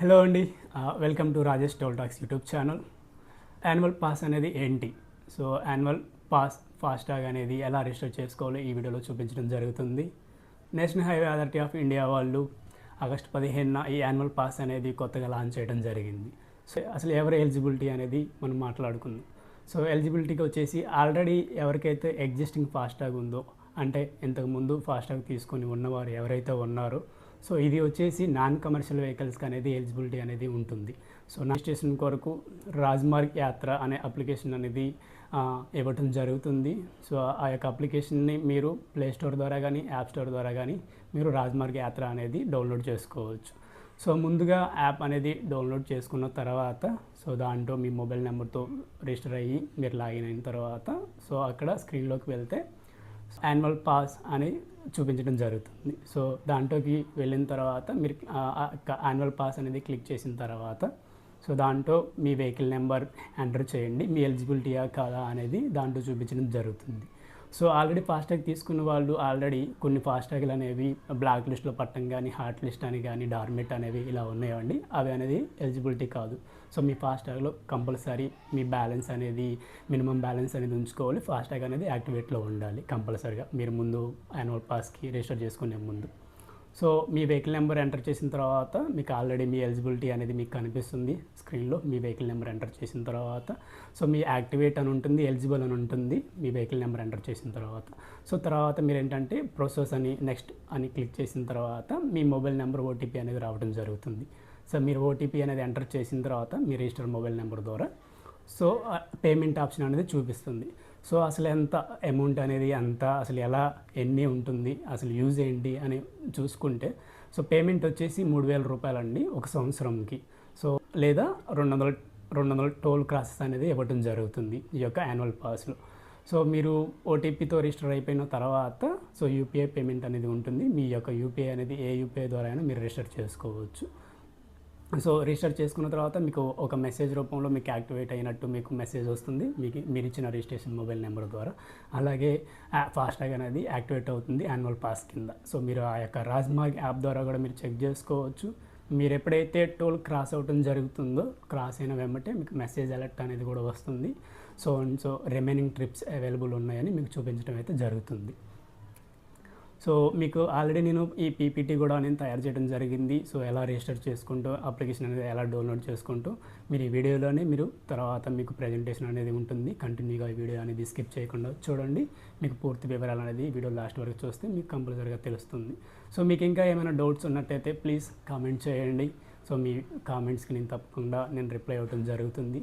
Hello అండి. Welcome to Rajesh toll tax YouTube channel annual pass అనేది ఏంటి? So annual pass FASTag అనేది ఎలా రిజిస్టర్ చేసుకోవాలో? ఈ వీడియోలో చూపించడం జరుగుతుంది. National highway authority of India వాళ్ళు ఆగస్టు పదిహేనున ఈ యాన్యువల్ పాస్ అనేది కొత్తగా లాంచ్ చేయడం జరిగింది. సో అసలు ఎవరు ఎలిజిబిలిటీ అనేది మనం మాట్లాడుకుందాం. సో ఎలిజిబిలిటీకి వచ్చేసి ఆల్రెడీ ఎవరికైతే ఎగ్జిస్టింగ్ ఫాస్టాగ్ ఉందో అంటే ఇంతకుముందు ఫాస్టాగ్ తీసుకొని ఉన్నవారు ఎవరైతే ఉన్నారో సో ఇది వచ్చేసి నాన్ కమర్షియల్ వెహికల్స్కి అనేది ఎలిజిబిలిటీ అనేది ఉంటుంది. సో రిజిస్ట్రేషన్ స్టేషన్ కొరకు రాజ్మార్గ్ యాత్ర అనే అప్లికేషన్ అనేది ఇవ్వటం జరుగుతుంది. సో ఆ యొక్క అప్లికేషన్ని మీరు ప్లే స్టోర్ ద్వారా కానీ యాప్ స్టోర్ ద్వారా కానీ మీరు రాజ్మార్గ్ యాత్ర అనేది డౌన్లోడ్ చేసుకోవచ్చు. సో ముందుగా యాప్ అనేది డౌన్లోడ్ చేసుకున్న తర్వాత సో దాంట్లో మీ మొబైల్ నెంబర్తో రిజిస్టర్ అయ్యి మీరు లాగిన్ అయిన తర్వాత సో అక్కడ స్క్రీన్లోకి వెళ్తే యాన్యువల్ పాస్ అని చూపించడం జరుగుతుంది. సో దాంట్లోకి వెళ్ళిన తర్వాత మీరు యాన్యువల్ పాస్ అనేది క్లిక్ చేసిన తర్వాత సో దాంట్లో మీ వెహికల్ నెంబర్ ఎంటర్ చేయండి. మీ ఎలిజిబిలిటీయా కాదా అనేది దాంట్లో చూపించడం జరుగుతుంది. సో ఆల్రెడీ ఫాస్టాగ్ తీసుకున్న వాళ్ళు ఆల్రెడీ కొన్ని ఫాస్టాగ్లు అనేవి బ్లాక్ లిస్ట్లో పట్టం కానీ హాట్ లిస్ట్ అని కానీ డార్మెట్ అనేవి ఇలా ఉన్నాయండి. అవి అనేది ఎలిజిబిలిటీ కాదు. సో మీ ఫాస్టాగ్లో కంపల్సరీ మీ బ్యాలెన్స్ అనేది మినిమం బ్యాలెన్స్ అనేది ఉంచుకోవాలి. ఫాస్టాగ్ అనేది యాక్టివేట్లో ఉండాలి కంపల్సరీగా. మీరు ముందు యాన్యువల్ పాస్కి రిజిస్టర్ చేసుకునే ముందు. సో మీ వెహికల్ నెంబర్ ఎంటర్ చేసిన తర్వాత మీకు ఆల్రెడీ మీ ఎలిజిబిలిటీ అనేది మీకు కనిపిస్తుంది స్క్రీన్లో. మీ వెహికల్ నెంబర్ ఎంటర్ చేసిన తర్వాత సో మీ యాక్టివేట్ అని ఉంటుంది ఎలిజిబుల్ అని ఉంటుంది మీ వెహికల్ నెంబర్ ఎంటర్ చేసిన తర్వాత. సో తర్వాత మీరు ఏంటంటే ప్రొసెస్ అని నెక్స్ట్ అని క్లిక్ చేసిన తర్వాత మీ మొబైల్ నెంబర్ ఓటీపీ అనేది రావడం జరుగుతుంది. సో మీరు ఓటీపీ అనేది ఎంటర్ చేసిన తర్వాత మీ రిజిస్టర్ మొబైల్ నెంబర్ ద్వారా సో పేమెంట్ ఆప్షన్ అనేది చూపిస్తుంది. సో అసలు ఎంత అమౌంట్ అనేది ఎంత అసలు ఎలా ఎన్ని ఉంటుంది అసలు యూజ్ ఏంటి అని చూసుకుంటే సో పేమెంట్ వచ్చేసి మూడు వేల రూపాయలండి ఒక సంవత్సరంకి. సో లేదా రెండు వందల రెండు వందల టోల్ క్రాసెస్ అనేది ఇవ్వటం జరుగుతుంది ఈ యొక్క యాన్యువల్ పాస్లో సో మీరు ఓటీపీతో రిజిస్టర్ అయిపోయిన తర్వాత సో యూపీఐ పేమెంట్ అనేది ఉంటుంది. మీ యొక్క యూపీఐ అనేది ఏ యూపీఐ ద్వారా అయినా మీరు రిజిస్టర్ చేసుకోవచ్చు. సో రిజిస్టర్ చేసుకున్న తర్వాత మీకు ఒక మెసేజ్ రూపంలో మీకు యాక్టివేట్ అయినట్టు మీకు మెసేజ్ వస్తుంది. మీకు మీరు ఇచ్చిన రిజిస్ట్రేషన్ మొబైల్ నెంబర్ ద్వారా. అలాగే ఫాస్టాగ్ అనేది యాక్టివేట్ అవుతుంది యాన్యువల్ పాస్ కింద. సో మీరు ఆ యొక్క రాజ్మార్గ్ యాప్ ద్వారా కూడా మీరు చెక్ చేసుకోవచ్చు. మీరు ఎప్పుడైతే టోల్ క్రాస్ అవటం జరుగుతుందో క్రాస్ అయిన వెంబటే మీకు మెసేజ్ అలర్ట్ అనేది కూడా వస్తుంది. So and so remaining trips available ఉన్నాయని మీకు చూపించడం అయితే జరుగుతుంది. సో మీకు ఆల్రెడీ నేను ఈ పీపీటీ కూడా నేను తయారు చేయడం జరిగింది. సో ఎలా రిజిస్టర్ చేసుకుంటూ అప్లికేషన్ అనేది ఎలా డౌన్లోడ్ చేసుకుంటూ మీరు ఈ వీడియోలోనే మీరు తర్వాత మీకు ప్రజెంటేషన్ అనేది ఉంటుంది. కంటిన్యూగా ఈ వీడియో అనేది స్కిప్ చేయకుండా చూడండి. మీకు పూర్తి వివరాలు అనేది వీడియో లాస్ట్ వరకు చూస్తే మీకు కంపల్సరీగా తెలుస్తుంది. సో మీకు ఇంకా ఏమైనా డౌట్స్ ఉన్నట్టయితే ప్లీజ్ కామెంట్ చేయండి. సో మీ కామెంట్స్కి నేను తప్పకుండా నేను రిప్లై అవ్వడం జరుగుతుంది.